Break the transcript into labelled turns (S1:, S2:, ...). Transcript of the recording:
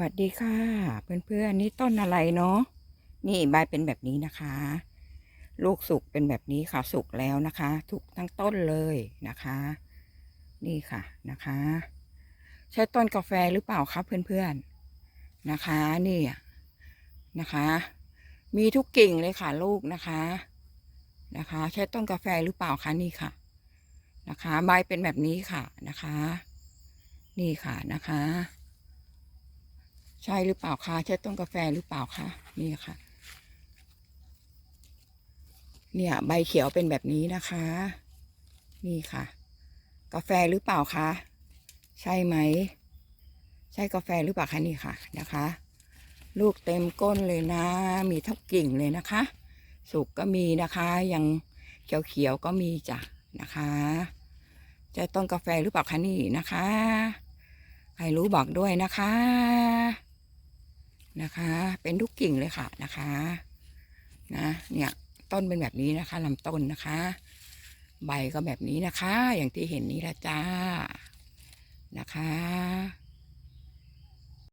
S1: วัสดีค่ะ เพื่อนๆนี่ต้นอะไรเนาะนี่ใบเป็นแบบนี้นะคะ ลูกสุกเป็นแบบนี้ค่ะสุกแล้วนะคะทุกทั้งต้นเลยนะคะ นี่ค่ะนะคะ ใช่ต้นกาแฟหรือเปล่าครับเพื่อนๆนะคะนี่อะนะคะ มีทุกกิ่งเลยค่ะลูกนะคะนะคะ ใช่ต้นกาแฟหรือเปล่าคะนี่ค่ะนะคะ ใบเป็นแบบนี้ค่ะนะคะ นี่ค่ะนะคะ ใช่หรือเปล่าคะใช่ต้นกาแฟหรือเปล่าคะนี่ค่ะ เนี่ย ใบเขียวเป็นแบบนี้นะคะ นี่ค่ะ กาแฟหรือเปล่าคะใช่ไหม ใช่กาแฟหรือเปล่าคะนี่ค่ะนะคะ ลูกเต็มก้นเลยนะ มีทับกิ่งเลยนะคะ สุกก็มีนะคะ ยังเขียวๆก็มีจ้ะนะคะใช่ต้นกาแฟหรือเปล่าคะนี่นะคะ ใครรู้บอกด้วยนะคะ นะคะ เป็นทุกกิ่งเลยค่ะนะคะนะเนี่ยต้นเป็นแบบนี้นะคะลำต้นนะคะ ใบก็แบบนี้นะคะ อย่างที่เห็นนี้ละจ้านะคะ